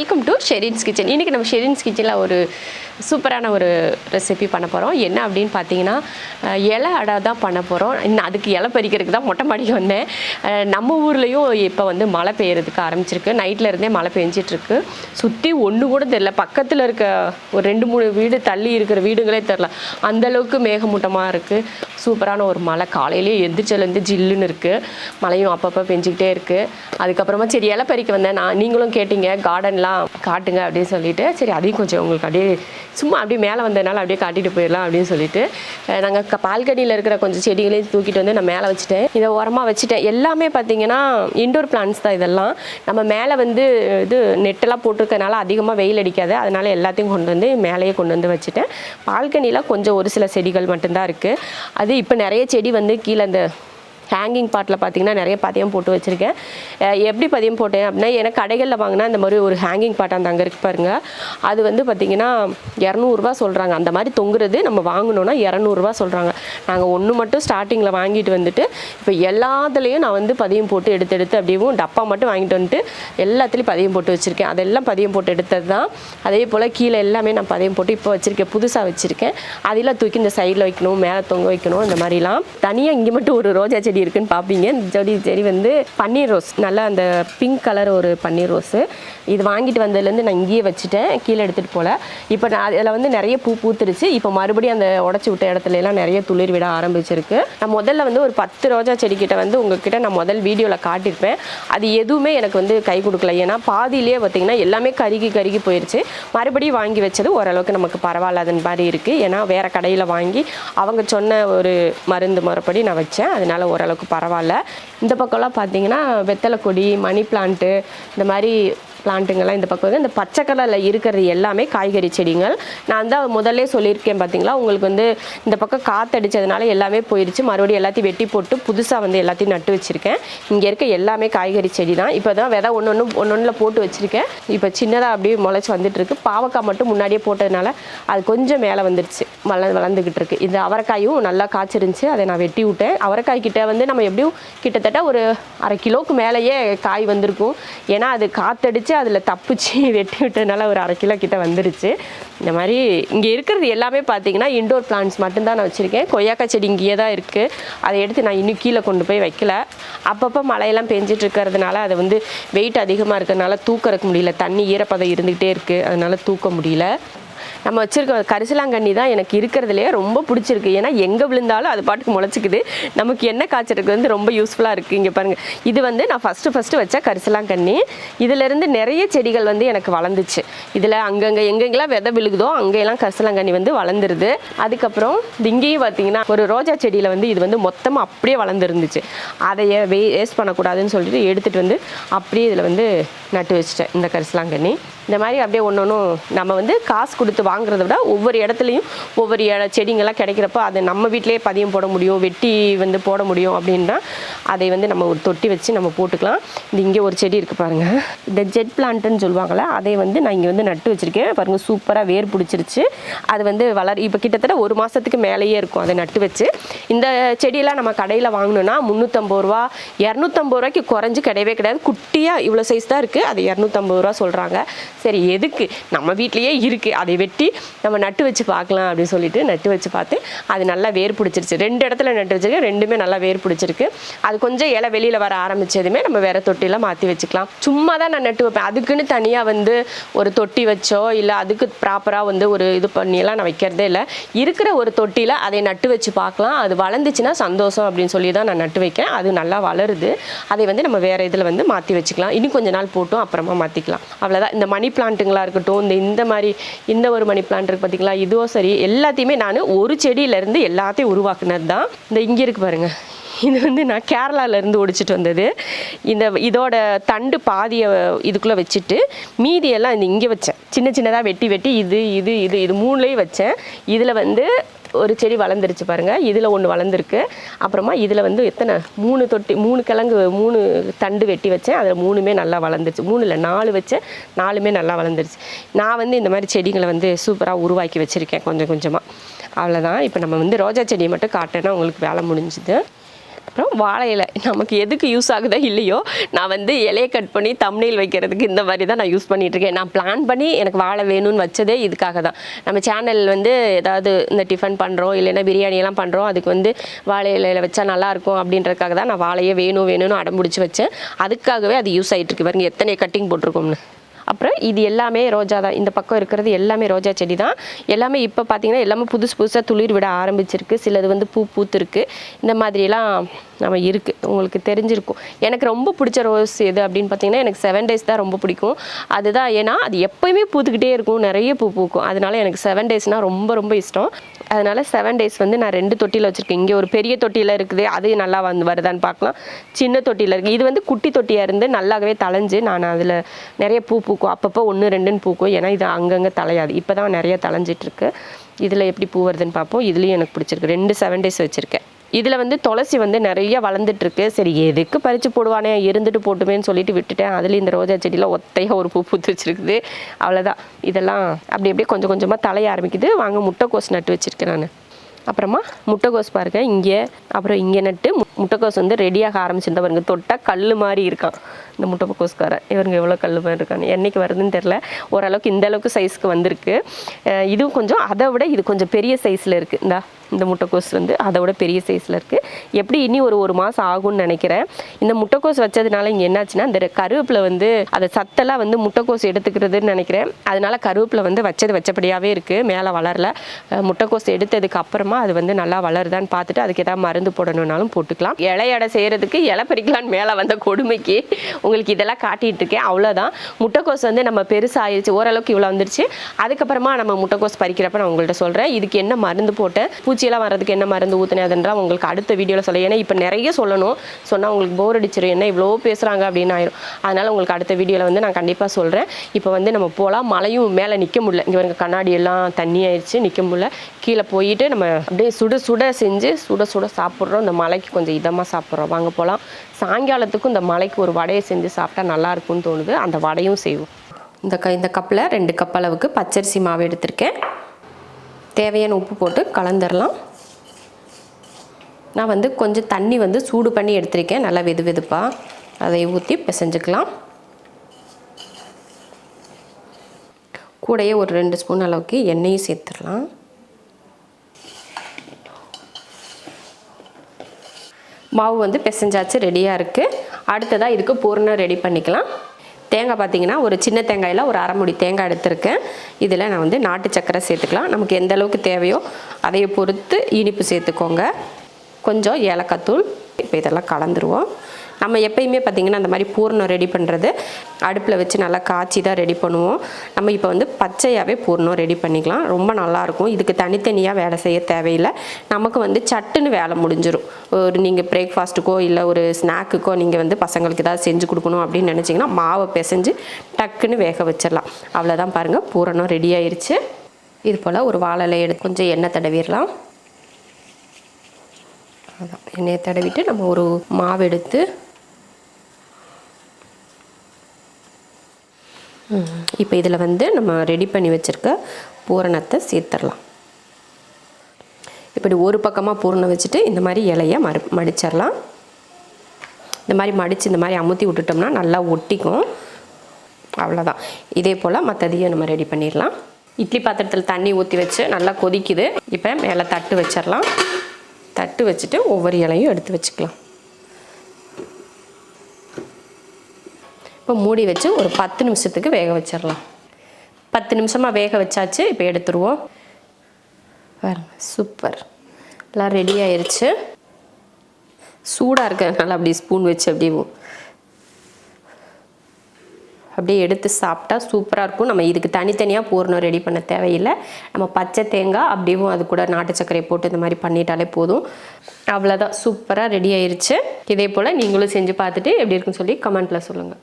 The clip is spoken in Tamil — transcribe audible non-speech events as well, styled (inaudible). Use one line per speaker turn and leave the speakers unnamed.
வெல்கம் டு ஷெரின்ஸ் கிச்சன் இன்றைக்கி நம்ம ஷெரின்ஸ் கிச்சனில் ஒரு சூப்பரான ஒரு ரெசிபி பண்ண போகிறோம் என்ன அப்படின்னு பார்த்தீங்கன்னா இலை அடை தான் பண்ண போகிறோம் இன்னும் அதுக்கு இலை பறிக்கிறதுக்கு தான் மொட்டை மாடிக்கு வந்தேன். நம்ம ஊர்லேயும் இப்போ வந்து மழை பெய்யறதுக்கு ஆரம்பிச்சிருக்கு. நைட்டில் இருந்தே மழை பெஞ்சிட்ருக்கு. சுற்றி ஒன்று கூட தெரில பக்கத்தில் இருக்க ஒரு ரெண்டு மூணு வீடு தள்ளி இருக்கிற வீடுகளே தெரில அந்தளவுக்கு மேகமூட்டமாக இருக்குது சூப்பரான ஒரு மழை. காலையிலேயே எந்திரிச்சலேருந்து ஜில்லுன்னு இருக்குது மழையும் அப்பப்போ பெஞ்சிக்கிட்டே இருக்குது அதுக்கப்புறமா சரி இலை பறிக்க வந்தேன். நான் நீங்களும் கேட்டீங்க. கார்டன்லாம் காட்டுங்க அப்படின்னு சொல்லிட்டு சரி அதையும் கொஞ்சம் உங்களுக்கு அப்படியே சும்மா அப்படியே மேலே வந்ததுனால அப்படியே காட்டிட்டு போயிடலாம் அப்படின்னு சொல்லிட்டு நாங்கள் பால்கனியில் இருக்கிற கொஞ்சம் செடிகளையும் தூக்கிட்டு வந்து நான் மேலே வச்சுட்டேன். இதை உரமாக வச்சுட்டேன். எல்லாமே பார்த்தீங்கன்னா இண்டோர் பிளான்ஸ் தான் இதெல்லாம். நம்ம மேலே வந்து இது நெட்டெல்லாம் போட்டிருக்கனால அதிகமாக வெயில் அடிக்காது. அதனால எல்லாத்தையும் கொண்டு வந்து மேலேயே கொண்டு வந்து வச்சுட்டேன். பால்கனியில் கொஞ்சம் ஒரு சில செடிகள் மட்டும்தான் இருக்குது அது இப்போ நிறைய செடி வந்து கீழே அந்த ஹேங்கிங் பாட்டில் பார்த்தீங்கன்னா நிறைய பதியம் போட்டு வச்சுருக்கேன். எப்படி பதியம் போட்டேன் அப்படின்னா ஏன்னா கடைகளில் வாங்கினா இந்த மாதிரி ஒரு ஹேங்கிங் பாட் அந்த அங்கே இருக்கு பாருங்கள் அது வந்து பார்த்தீங்கன்னா இரநூறுபா சொல்கிறாங்க அந்த மாதிரி தொங்குறது நம்ம வாங்கணுன்னா இரநூறுபா சொல்கிறாங்க நாங்கள் ஒன்று மட்டும் ஸ்டார்டிங்கில் வாங்கிட்டு வந்துட்டு இப்போ எல்லாத்துலேயும் நான் வந்து பதியம் போட்டு எடுத்து எடுத்து அப்படியும் டப்பா மட்டும் வாங்கிட்டு வந்துட்டு எல்லாத்துலேயும் பதியம் போட்டு வச்சுருக்கேன். அதெல்லாம் பதியம் போட்டு எடுத்தது தான் அதே போல் கீழே எல்லாமே நான் பதியம் போட்டு இப்போ வச்சுருக்கேன். புதுசாக வச்சுருக்கேன். அதெல்லாம் தூக்கி இந்த சைடில் வைக்கணும் மேலே தொங்க வைக்கணும் இந்த மாதிரிலாம். தனியாக இங்கே மட்டும் ஒரு ரோஜா செடி இருக்குன்னு பார்ப்பீங்க இந்த செடி செடி வந்து பன்னீர் ரோஸ். நல்லா அந்த பிங்க் கலர் ஒரு பன்னீர் ரோஸு. இது வாங்கிட்டு வந்ததுலேருந்து நான் இங்கேயே வச்சுட்டேன். கீழே எடுத்துகிட்டு போகல இப்போ நான் அதில் வந்து நிறைய பூ பூத்துருச்சு. இப்போ மறுபடியும் அந்த உடச்சி விட்ட இடத்துல எல்லாம் நிறைய துளிர் விட ஆரம்பிச்சிருக்கு. நான் முதல்ல வந்து ஒரு பத்து ரோஜா செடிக்கிட்ட வந்து உங்ககிட்ட நான் முதல் வீடியோவில் காட்டியிருப்பேன். அது எதுவுமே எனக்கு வந்து கை கொடுக்கல. ஏன்னா பாதியிலே பார்த்தீங்கன்னா எல்லாமே கருகி கருகி போயிடுச்சு மறுபடியும் வாங்கி வச்சது ஓரளவுக்கு நமக்கு பரவாயில்லாதன் மாதிரி இருக்குது ஏன்னா வேறு கடையில் வாங்கி அவங்க சொன்ன ஒரு மருந்து முறைப்படி நான் வச்சேன். அதனால அளவுக்கு பரவாயில்ல. இந்த பக்கம்லாம் பார்த்தீங்கன்னா வெத்தலை கொடி மணி பிளான்ட்டு இந்த மாதிரி பிளான்ட்டுங்கெல்லாம் இந்த பக்கம் வந்து இந்த பச்சை கலரில் இருக்கிறது எல்லாமே காய்கறி செடிகள் நான் தான் முதல்ல சொல்லியிருக்கேன் பார்த்தீங்களா உங்களுக்கு வந்து இந்த பக்கம் காற்றடிச்சதுனால எல்லாமே போயிடுச்சு மறுபடியும் எல்லாத்தையும் வெட்டி போட்டு புதுசாக வந்து எல்லாத்தையும் நட்டு வச்சுருக்கேன். இங்கே இருக்க எல்லாமே காய்கறி செடி தான். இப்போ தான் விதை ஒன்று ஒன்று ஒன்று ஒன்றில் போட்டு வச்சுருக்கேன். இப்போ சின்னதாக அப்படியே முளைச்சி வந்துட்டுருக்கு. பாவக்காய் மட்டும் முன்னாடியே போட்டதுனால அது கொஞ்சம் மேலே வந்துடுச்சு வள வளர்ந்துக்கிட்டு இருக்கு இந்த அவரைக்காயும் நல்லா காய்ச்சிருந்துச்சு. அதை நான் வெட்டி விட்டேன். அவரைக்காய் கிட்ட வந்து நம்ம எப்படியும் கிட்டத்தட்ட ஒரு அரை கிலோவுக்கு மேலேயே காய் வந்திருக்கும். ஏன்னா அது காற்றடிச்சு பிடிச்சி அதில் தப்பிச்சு (laughs) வெட்டி விட்டதுனால ஒரு அரை கிலோ கிட்ட வந்துருச்சு. இந்த மாதிரி இங்கே இருக்கிறது எல்லாமே பார்த்தீங்கன்னா இண்டோர் பிளான்ஸ் மட்டும்தான் நான் வச்சுருக்கேன். கொய்யாக்காய் செடி இங்கேயே தான் இருக்குது அதை எடுத்து நான் இன்னும் கீழே கொண்டு போய் வைக்கல. அப்பப்போ மழையெல்லாம் பெஞ்சிட்டு இருக்கிறதுனால அதை வந்து வெயிட் அதிகமாக இருக்கிறதுனால தூக்கறக்கு முடியல. தண்ணி ஈரப்பதம் இருந்துகிட்டே இருக்குது அதனால் தூக்க முடியல. நம்ம வச்சுருக்க கரிசலாங்கண்ணி தான் எனக்கு இருக்கிறதுலையே ரொம்ப பிடிச்சிருக்கு. ஏன்னா எங்கே விழுந்தாலும் அது பாட்டுக்கு முளைச்சிக்குது. நமக்கு என்ன காய்ச்சலுக்கு வந்து ரொம்ப யூஸ்ஃபுல்லாக இருக்குது இங்கே பாருங்கள் இது வந்து நான் ஃபஸ்ட்டு ஃபஸ்ட்டு வச்ச கரிசலாங்கண்ணி. இதிலேருந்து நிறைய செடிகள் வந்து எனக்கு வளர்ந்துச்சு. இதில் அங்கங்கே எங்கெங்கெல்லாம் விதை விழுகுதோ அங்கெல்லாம் கரிசலாங்கண்ணி வந்து வளர்ந்துருது. அதுக்கப்புறம் இங்கேயும் பார்த்தீங்கன்னா ஒரு ரோஜா செடியில் வந்து இது வந்து மொத்தமாக அப்படியே வளர்ந்துருந்துச்சு. அதை வேஸ்ட் பண்ணக்கூடாதுன்னு சொல்லிட்டு எடுத்துகிட்டு வந்து அப்படியே இதில் வந்து நட்டு வச்சிட்டேன் இந்த கரிசலாங்கண்ணி. இந்த மாதிரி அப்படியே ஒன்று ஒன்றும் நம்ம வந்து காசு கொடுத்து வாங்குறத விட ஒவ்வொரு இடத்துலையும் ஒவ்வொரு செடிங்கள்லாம் செடிங்கெல்லாம் கிடைக்கிறப்ப அதை நம்ம வீட்டிலே பதியம் போட முடியும் வெட்டி வந்து போட முடியும் அப்படின்னா அதை வந்து நம்ம ஒரு தொட்டி வச்சு நம்ம போட்டுக்கலாம். இது இங்கே ஒரு செடி இருக்குது பாருங்கள் இந்த ஜெட் பிளான்ட்டுன்னு சொல்லுவாங்கள்ல அதை வந்து நான் இங்கே வந்து நட்டு வச்சுருக்கேன். பாருங்கள் சூப்பராக வேர் பிடிச்சிருச்சு. அது வந்து வளர் இப்போ கிட்டத்தட்ட ஒரு மாதத்துக்கு மேலேயே இருக்கும் அதை நட்டு வச்சு. இந்த செடியெல்லாம் நம்ம கடையில் வாங்கணும்னா முந்நூற்றம்பது ரூபா இரநூத்தம்பது ரூபாய்க்கு குறைஞ்சி கிடையவே கிடையாது. குட்டியாக இவ்வளோ சைஸ் தான் இருக்குது அது இரநூத்தம்பது ரூபா சொல்கிறாங்க சரி எதுக்கு? நம்ம வீட்லேயே இருக்குது அதை வெட்டி நம்ம நட்டு வச்சு பார்க்கலாம் அப்படின்னு சொல்லிட்டு நட்டு வச்சு பார்த்து அது நல்லா வேர் பிடிச்சிருச்சு. ரெண்டு இடத்துல நட்டு வச்சிருக்கேன். ரெண்டுமே நல்லா வேர் பிடிச்சிருக்கு. அது கொஞ்சம் இலை வெளியில் வர ஆரம்பித்ததுமே நம்ம வேற தொட்டியில் மாற்றி வச்சுக்கலாம். சும்மா தான் நான் நட்டு வைப்பேன். அதுக்குன்னு தனியாக வந்து ஒரு தொட்டி வச்சோ இல்லை அதுக்கு ப்ராப்பராக வந்து ஒரு இது பண்ணியெல்லாம் நான் வைக்கிறதே இல்லை. இருக்கிற ஒரு தொட்டியில் அதை நட்டு வச்சு பார்க்கலாம். அது வளர்ந்துச்சுன்னா சந்தோஷம் அப்படின்னு சொல்லி தான் நான் நட்டு வைக்கிறேன். அது நல்லா வளருது. அதை வந்து நம்ம வேறு இதில் வந்து மாற்றி வச்சுக்கலாம். இன்னும் கொஞ்ச நாள் போட்டும். அப்புறமா மாற்றிக்கலாம் அவ்வளோதான் இந்த மணி பிளான்ட்டுங்களா இருக்கட்டும் இந்த இந்த மாதிரி இந்த ஒரு மணி பிளான்ட் இருக்கு பார்த்தீங்களா இதுவும் சரி எல்லாத்தையுமே நான் ஒரு செடியிலேருந்து எல்லாத்தையும் உருவாக்குனது தான் இந்த இங்கே இருக்கு பாருங்க. இது வந்து நான் கேரளாவிலேருந்து ஒடிச்சிட்டு வந்தது. இந்த இதோட தண்டு பாதியை இதுக்குள்ளே வச்சுட்டு மீதியெல்லாம் இந்த இங்கே வச்சேன். சின்ன சின்னதாக வெட்டி வெட்டி இது இது இது இது மூணுலேயும் வச்சேன். இதில் வந்து ஒரு செடி வளர்ந்துருச்சு பாருங்கள் இதில் ஒன்று வளர்ந்துருக்கு. அப்புறமா இதில் வந்து எத்தனை? மூணு தொட்டி மூணு கிழங்கு மூணு தண்டு வெட்டி வச்சேன். அதில் மூணுமே நல்லா வளர்ந்துருச்சு. மூணு இல்லை நாலு வச்சேன். நாலுமே நல்லா வளர்ந்துருச்சு. நான் வந்து இந்த மாதிரி செடிகளை வந்து சூப்பராக உருவாக்கி வச்சுருக்கேன் கொஞ்சம் கொஞ்சமாக அவ்வளோதான் இப்போ நம்ம வந்து ரோஜா செடியை மட்டும் காட்டினா உங்களுக்கு வேலை முடிஞ்சுது. அப்புறம் வாழை இலை. நமக்கு எதுக்கு யூஸ் ஆகுதோ இல்லையோ நான் வந்து இலையை கட் பண்ணி தமிழில் வைக்கிறதுக்கு இந்த மாதிரி தான் நான் யூஸ் பண்ணிகிட்ருக்கேன் இருக்கேன். நான் பிளான் பண்ணி எனக்கு வாழை வேணும்னு வச்சதே இதுக்காக தான். நம்ம சேனல் வந்து ஏதாவது இந்த டிஃபன் பண்ணுறோம் இல்லைன்னா பிரியாணியெல்லாம் பண்ணுறோம் அதுக்கு வந்து வாழை இலையில வச்சா நல்லாயிருக்கும் அப்படின்றதுக்காக தான் நான் வாழையே வேணும் வேணும்னு அடம் பிடிச்சி வச்சேன். அதுக்காகவே அது யூஸ் ஆகிட்டு இருக்கு. பாருங்க எத்தனை கட்டிங் போட்டிருக்கோம்னு. அப்புறம் இது எல்லாமே ரோஜா தான். இந்த பக்கம் இருக்கிறது எல்லாமே ரோஜா செடி தான். எல்லாமே இப்போ பார்த்தீங்கன்னா எல்லாமே புதுசு புதுசாக துளிர் விட ஆரம்பிச்சிருக்கு. சிலது வந்து பூ பூத்துருக்கு. இந்த மாதிரிலாம் நம்ம இருக்குது உங்களுக்கு தெரிஞ்சிருக்கும். எனக்கு ரொம்ப பிடிச்ச ரோஸ் எது அப்படின்னு பார்த்தீங்கன்னா எனக்கு செவன் டேஸ் தான் ரொம்ப பிடிக்கும். அதுதான் ஏன்னா அது எப்போயுமே பூத்துக்கிட்டே இருக்கும். நிறைய பூ பூக்கும். அதனால எனக்கு செவன் டேஸ்னால் ரொம்ப ரொம்ப இஷ்டம். அதனால் செவன் டேஸ் வந்து நான் ரெண்டு தொட்டியில் வச்சுருக்கேன். இங்கே ஒரு பெரிய தொட்டியில் இருக்குது. அது நல்லா வந்து வருதான்னு பார்க்கலாம். சின்ன தொட்டியில் இருக்குது இது வந்து குட்டி தொட்டியாக இருந்து நல்லாவே தலைஞ்சு நான் அதில் நிறைய பூ பூக்கும். அப்பப்போ ஒன்று ரெண்டுன்னு பூக்கும். ஏன்னா இது அங்கங்கே தலையாது இப்போ தான் நிறைய தலைஞ்சிட்ருக்கு இதில் எப்படி பூ வருதுன்னு பார்ப்போம். இதுலேயும் எனக்கு பிடிச்சிருக்கு. ரெண்டு செவன் டேஸ் வச்சுருக்கேன். இதில் வந்து துளசி வந்து நிறைய வளர்ந்துட்டுருக்கு. சரி எதுக்கு பறித்து போடுவானே? இருந்துட்டு போட்டுமேன்னு சொல்லிட்டு விட்டுட்டேன். அதுலேயும் இந்த ரோஜா செடியில் ஒத்தையாக ஒரு பூ பூத்து வச்சுருக்குது. அவ்வளோதான் இதெல்லாம் அப்படி அப்படியே கொஞ்சம் கொஞ்சமாக தலைய ஆரம்பிக்குது. வாங்க முட்டைக்கோஸ் நட்டு வச்சுருக்கேன் நான். அப்புறமா முட்டைக்கோஸ் பாருங்க இங்கே. அப்புறம் இங்கே நட்டு முட்டைக்கோஸ் வந்து ரெடியாக ஆரம்பிச்சிருந்தா பாருங்க. தொட்டால் கல் மாதிரி இருக்கான். இந்த முட்டைக்கோஸ்காரன். இவருங்க எவ்வளோ கல் மாதிரி இருக்காங்க என்றைக்கு வருதுன்னு தெரில ஓரளவுக்கு இந்த அளவுக்கு சைஸ்க்கு வந்திருக்கு. இதுவும் கொஞ்சம் அதை விட இது கொஞ்சம் பெரிய சைஸில் இருக்குது இந்தா. இந்த முட்டைக்கோஸ் வந்து அதை விட பெரிய சைஸில் இருக்குது எப்படி இனி ஒரு ஒரு மாதம் ஆகும்னு நினைக்கிறேன். இந்த முட்டைக்கோஸ் வச்சதுனால இங்கே என்னாச்சுன்னா இந்த கருவேப்பில் வந்து அதை சத்தெல்லாம் வந்து முட்டைக்கோஸ் எடுத்துக்கிறதுன்னு நினைக்கிறேன். அதனால கருவேப்பில் வந்து வச்சது வச்சபடியாகவே இருக்குது மேலே வளரல. முட்டைக்கோஸ் எடுத்ததுக்கு அப்புறமா அது வந்து நல்லா வளருதான்னு பார்த்துட்டு அதுக்கு ஏதாவது மருந்து போடணுன்னாலும் போட்டுக்கலாம். இலையடை செய்கிறதுக்கு இலை பறிக்கலான்னு மேலே வந்த கொடுமைக்கு உங்களுக்கு இதெல்லாம் காட்டிகிட்டு இருக்கேன். அவ்வளோதான் முட்டைக்கோஸ் வந்து நம்ம பெருசாகிடுச்சு ஓரளவுக்கு இவ்வளோ வந்துருச்சு. அதுக்கப்புறமா நம்ம முட்டைக்கோஸ் பறிக்கிறப்ப நான் உங்கள்கிட்ட சொல்கிறேன் இதுக்கு என்ன மருந்து போட்டேன்? பூச்சியெல்லாம் வர்றதுக்கு என்ன மருந்து ஊற்றினேன் அதுன்றா உங்களுக்கு அடுத்த வீடியோவில் சொல்ல ஏன்னா இப்போ நிறைய சொல்லணும். சொன்னால் உங்களுக்கு போர் அடிச்சிடும் என்ன இவ்வளோ பேசுகிறாங்க அப்படின்னு ஆயிரும். அதனால் உங்களுக்கு அடுத்த வீடியோவில் வந்து நான் கண்டிப்பாக சொல்கிறேன் இப்போ வந்து நம்ம போகலாம் மழையும் மேலே நிற்க முடியல. இங்கே பாருங்க கண்ணாடி எல்லாம் தண்ணி ஆயிடுச்சு. நிற்க முடியல. கீழே போயிட்டு நம்ம அப்படியே சுட சுட செஞ்சு சுட சுட சாப்பிட்றோம். இந்த மலைக்கு கொஞ்சம் இதமாக சாப்பிட்றோம். வாங்க போகலாம் சாயங்காலத்துக்கும் இந்த மலைக்கு ஒரு வடையை செஞ்சு சாப்பிட்டா நல்லா இருக்கும்னு தோணுது. அந்த வடையும் செய்வோம். இந்த க இந்த கப்பில் ரெண்டு கப் அளவுக்கு பச்சரிசி மாவு எடுத்திருக்கேன். தேவையான உப்பு போட்டு கலந்துடலாம் நான் வந்து கொஞ்சம் தண்ணி வந்து சூடு பண்ணி எடுத்திருக்கேன். நல்லா வெது வெதுப்பாக அதை ஊற்றி பிசைஞ்சுக்கலாம். கூடையே ஒரு ரெண்டு ஸ்பூன் அளவுக்கு எண்ணெயும் சேர்த்துடலாம். மாவு வந்து பிசைஞ்சாச்சு ரெடியாக இருக்குது அடுத்ததாக இதுக்கு பூரணம் ரெடி பண்ணிக்கலாம். தேங்காய் பார்த்தீங்கன்னா ஒரு சின்ன தேங்காயில் ஒரு அரைமுடி தேங்காய் எடுத்திருக்கேன். இதில் நான் வந்து நாட்டு சக்கரை சேர்த்துக்கலாம். நமக்கு எந்த அளவுக்கு தேவையோ அதையை பொறுத்து இனிப்பு சேர்த்துக்கோங்க. கொஞ்சம் ஏலக்காய் தூள் இப்போ இதெல்லாம் கலந்துருவோம். நம்ம எப்பயுமே பார்த்திங்கன்னா அந்த மாதிரி பூர்ணம் ரெடி பண்ணுறது அடுப்பில் வச்சு நல்லா காய்ச்சி தான் ரெடி பண்ணுவோம். நம்ம இப்போ வந்து பச்சையாகவே பூர்ணம் ரெடி பண்ணிக்கலாம். ரொம்ப நல்லாயிருக்கும். இதுக்கு தனித்தனியாக வேலை செய்ய தேவையில்லை. நமக்கு வந்து சட்டுன்னு வேலை முடிஞ்சிடும் ஒரு நீங்கள் பிரேக்ஃபாஸ்ட்டுக்கோ இல்லை ஒரு ஸ்நாக்குக்கோ நீங்கள் வந்து பசங்களுக்கு ஏதாவது செஞ்சு கொடுக்கணும் அப்படின்னு நினச்சிங்கன்னா மாவை பிசைஞ்சு டக்குன்னு வேக வச்சிடலாம் அவ்வளோதான் பாருங்கள் பூரணம் ரெடி ஆயிடுச்சு இது போல் ஒரு வாழை எடுத்து கொஞ்சம் எண்ணெய் தடவிடலாம். அதான். எண்ணெயை தடவிட்டு நம்ம ஒரு மாவு எடுத்து இப்போ இதில் வந்து நம்ம ரெடி பண்ணி வச்சுருக்க பூரணத்தை சேர்த்துடலாம். இப்படி ஒரு பக்கமாக பூரணம் வச்சுட்டு இந்த மாதிரி இலைய மறு மடிச்சிடலாம். இந்த மாதிரி மடித்து இந்த மாதிரி அமுத்தி விட்டுட்டோம்னா நல்லா ஒட்டிக்கும். அவ்வளோதான் இதே போல் மற்றதையும் நம்ம ரெடி பண்ணிடலாம். இட்லி பாத்திரத்தில் தண்ணி ஊற்றி வச்சு நல்லா கொதிக்குது. இப்போ மேலே தட்டு வச்சிடலாம். தட்டு வச்சுட்டு ஒவ்வொரு இலையும் எடுத்து வச்சுக்கலாம். இப்போ மூடி வச்சு ஒரு பத்து நிமிஷத்துக்கு வேக வச்சிடலாம். பத்து நிமிஷமாக வேக வச்சாச்சு இப்போ எடுத்துருவோம். பாருங்க சூப்பர் எல்லாம் ரெடி ஆயிடுச்சு சூடாக இருக்கிறதுனால அப்படி ஸ்பூன் வச்சு அப்படியே அப்படியே எடுத்து சாப்பிட்டா சூப்பராக இருக்கும். நம்ம இதுக்கு தனித்தனியாக பூர்ணம் ரெடி பண்ண தேவையில்லை. நம்ம பச்சை தேங்காய் அப்படியும் அது கூட நாட்டு சர்க்கரை போட்டு இந்த மாதிரி பண்ணிட்டாலே போதும். அவ்வளோதான் சூப்பராக ரெடி ஆயிடுச்சு இதே போல் நீங்களும் செஞ்சு பார்த்துட்டு எப்படி இருக்குன்னு சொல்லி கமெண்ட்டில் சொல்லுங்கள்